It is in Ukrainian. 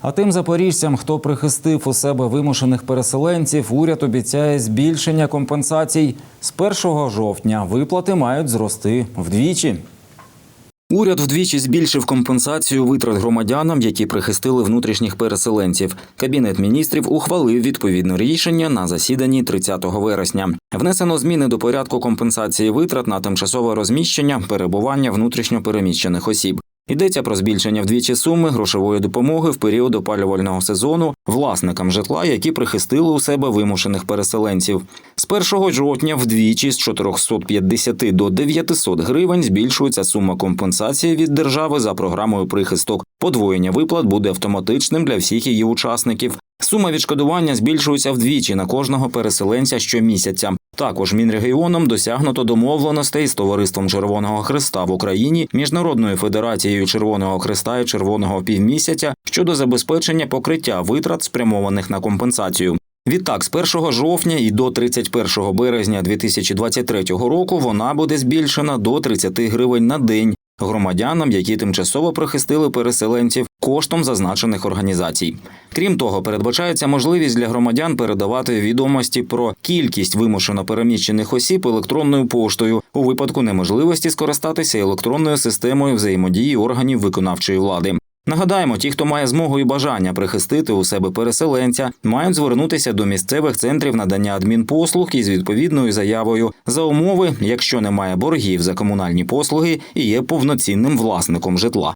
А тим запоріжцям, хто прихистив у себе вимушених переселенців, уряд обіцяє збільшення компенсацій. З 1 жовтня виплати мають зрости вдвічі. Уряд вдвічі збільшив компенсацію витрат громадянам, які прихистили внутрішніх переселенців. Кабінет міністрів ухвалив відповідне рішення на засіданні 30 вересня. Внесено зміни до порядку компенсації витрат на тимчасове розміщення перебування внутрішньо переміщених осіб. Йдеться про збільшення вдвічі суми грошової допомоги в період опалювального сезону власникам житла, які прихистили у себе вимушених переселенців. З 1 жовтня вдвічі з 450 до 900 гривень збільшується сума компенсації від держави за програмою прихисток. Подвоєння виплат буде автоматичним для всіх її учасників. Сума відшкодування збільшується вдвічі на кожного переселенця щомісяця. Також Мінрегіоном досягнуто домовленостей з товариством Червоного Христа в Україні, Міжнародною федерацією Червоного Христа і Червоного півмісяця щодо забезпечення покриття витрат, спрямованих на компенсацію. Відтак, з 1 жовтня і до 31 березня 2023 року вона буде збільшена до 30 гривень на день громадянам, які тимчасово прихистили переселенців коштом зазначених організацій. Крім того, передбачається можливість для громадян передавати відомості про кількість вимушено переміщених осіб електронною поштою у випадку неможливості скористатися електронною системою взаємодії органів виконавчої влади. Нагадаємо, ті, хто має змогу і бажання прихистити у себе переселенця, мають звернутися до місцевих центрів надання адмінпослуг із відповідною заявою за умови, якщо немає боргів за комунальні послуги і є повноцінним власником житла.